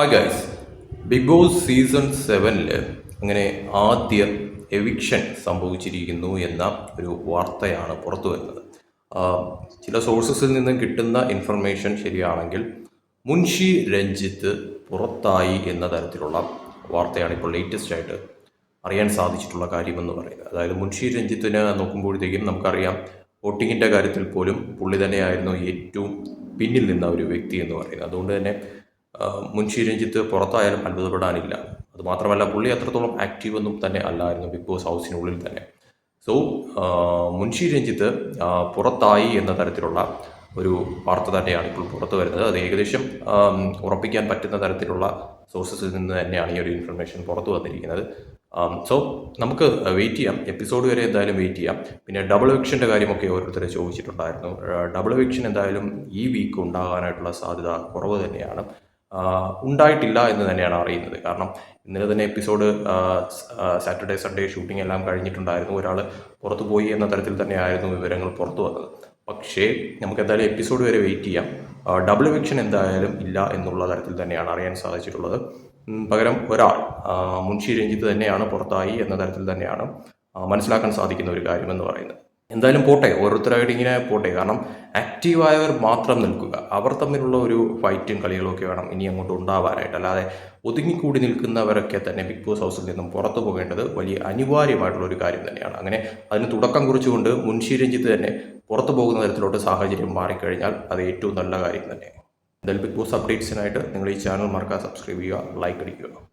Hi guys Bigg Boss season സെവനിൽ അങ്ങനെ ആദ്യ എവിക്ഷൻ സംഭവിച്ചിരിക്കുന്നു എന്ന ഒരു വാർത്തയാണ് പുറത്തു വരുന്നത്. ചില സോഴ്സസിൽ നിന്നും കിട്ടുന്ന ഇൻഫർമേഷൻ ശരിയാണെങ്കിൽ മുൻഷി രഞ്ജിത്ത് പുറത്തായി എന്ന തരത്തിലുള്ള വാർത്തയാണ് ഇപ്പോൾ ലേറ്റസ്റ്റ് ആയിട്ട് അറിയാൻ സാധിച്ചിട്ടുള്ള കാര്യമെന്ന് പറയുന്നത്. അതായത് മുൻഷി രഞ്ജിത്തിനെ നോക്കുമ്പോഴത്തേക്കും നമുക്കറിയാം വോട്ടിങ്ങിന്റെ കാര്യത്തിൽ പോലും പുള്ളി തന്നെയായിരുന്നു ഏറ്റവും പിന്നിൽ നിന്ന ഒരു വ്യക്തി എന്ന് പറയുന്നത്. അതുകൊണ്ട് തന്നെ ആ, മുൻഷി രഞ്ജിത്ത് പുറത്തായാലും അത്ഭുതപ്പെടാനില്ല. അതുമാത്രമല്ല പുള്ളി അത്രത്തോളം ആക്റ്റീവ് ഒന്നും തന്നെ അല്ലായിരുന്നു ബിഗ് ബോസ് ഹൗസിനുള്ളിൽ തന്നെ. സോ മുൻഷി രഞ്ജിത്ത് പുറത്തായി എന്ന തരത്തിലുള്ള ഒരു വാർത്ത തന്നെയാണ് ഇപ്പോൾ പുറത്തു വരുന്നത്. അത് ഏകദേശം ഉറപ്പിക്കാൻ പറ്റുന്ന തരത്തിലുള്ള സോഴ്സസിൽ നിന്ന് തന്നെയാണ് ഈ ഒരു ഇൻഫർമേഷൻ പുറത്തു വന്നിരിക്കുന്നത്. സോ നമുക്ക് വെയിറ്റ് ചെയ്യാം. എപ്പിസോഡ് വരെ എന്തായാലും വെയിറ്റ് ചെയ്യാം. പിന്നെ ഡബിൾ വിക്ഷന്റെ കാര്യമൊക്കെ ഓരോരുത്തരെ ചോദിച്ചിട്ടുണ്ടായിരുന്നു. ഡബിൾ വിക്ഷൻ എന്തായാലും ഈ വീക്ക് ഉണ്ടാകാനായിട്ടുള്ള സാധ്യത കുറവ് തന്നെയാണ്. ഉണ്ടായിട്ടില്ല എന്ന് തന്നെയാണ് അറിയുന്നത്. കാരണം ഇന്നലെ തന്നെ എപ്പിസോഡ് സാറ്റർഡേ സൺഡേ ഷൂട്ടിംഗ് എല്ലാം കഴിഞ്ഞിട്ടുണ്ടായിരുന്നു. ഒരാൾ പുറത്തു പോയി എന്ന തരത്തിൽ തന്നെയായിരുന്നു വിവരങ്ങൾ പുറത്തു വന്നത്. പക്ഷേ നമുക്ക് എന്തായാലും എപ്പിസോഡ് വരെ വെയിറ്റ് ചെയ്യാം. ഡബിൾ എവിക്ഷൻ എന്തായാലും ഇല്ല എന്നുള്ള തരത്തിൽ തന്നെയാണ് അറിയാൻ സാധിച്ചിട്ടുള്ളത്. പകരം ഒരാൾ മുൻഷി രഞ്ജിത്ത് തന്നെയാണ് പുറത്തായി എന്ന തരത്തിൽ തന്നെയാണ് മനസ്സിലാക്കാൻ സാധിക്കുന്ന ഒരു കാര്യമെന്ന് പറയുന്നത്. എന്തായാലും പോട്ടെ ഓരോരുത്തരായിട്ട് ഇങ്ങനെ പോട്ടെ. കാരണം ആക്റ്റീവായവർ മാത്രം നിൽക്കുക. അവർ തമ്മിലുള്ള ഒരു ഫൈറ്റും കളികളും ഒക്കെ വേണം ഇനി അങ്ങോട്ട് ഉണ്ടാവാനായിട്ട്. അല്ലാതെ ഒതുങ്ങിക്കൂടി നിൽക്കുന്നവരൊക്കെ തന്നെ ബിഗ് ബോസ് ഹൗസിൽ നിന്നും പുറത്തു പോകേണ്ടത് വലിയ അനിവാര്യമായിട്ടുള്ള ഒരു കാര്യം തന്നെയാണ്. അങ്ങനെ അതിന് തുടക്കം കുറിച്ചുകൊണ്ട് മുൻഷി രഞ്ജിത്ത് തന്നെ പുറത്തു പോകുന്ന തരത്തിലോട്ട് സാഹചര്യം മാറിക്കഴിഞ്ഞാൽ അത് ഏറ്റവും നല്ല കാര്യം തന്നെ എന്തായാലും ബിഗ് ബോസ് അപ്ഡേറ്റ്സിനായിട്ട് നിങ്ങൾ ഈ ചാനൽ മറക്കാതെ സബ്സ്ക്രൈബ് ചെയ്യുക ലൈക്ക് അടിക്കുക.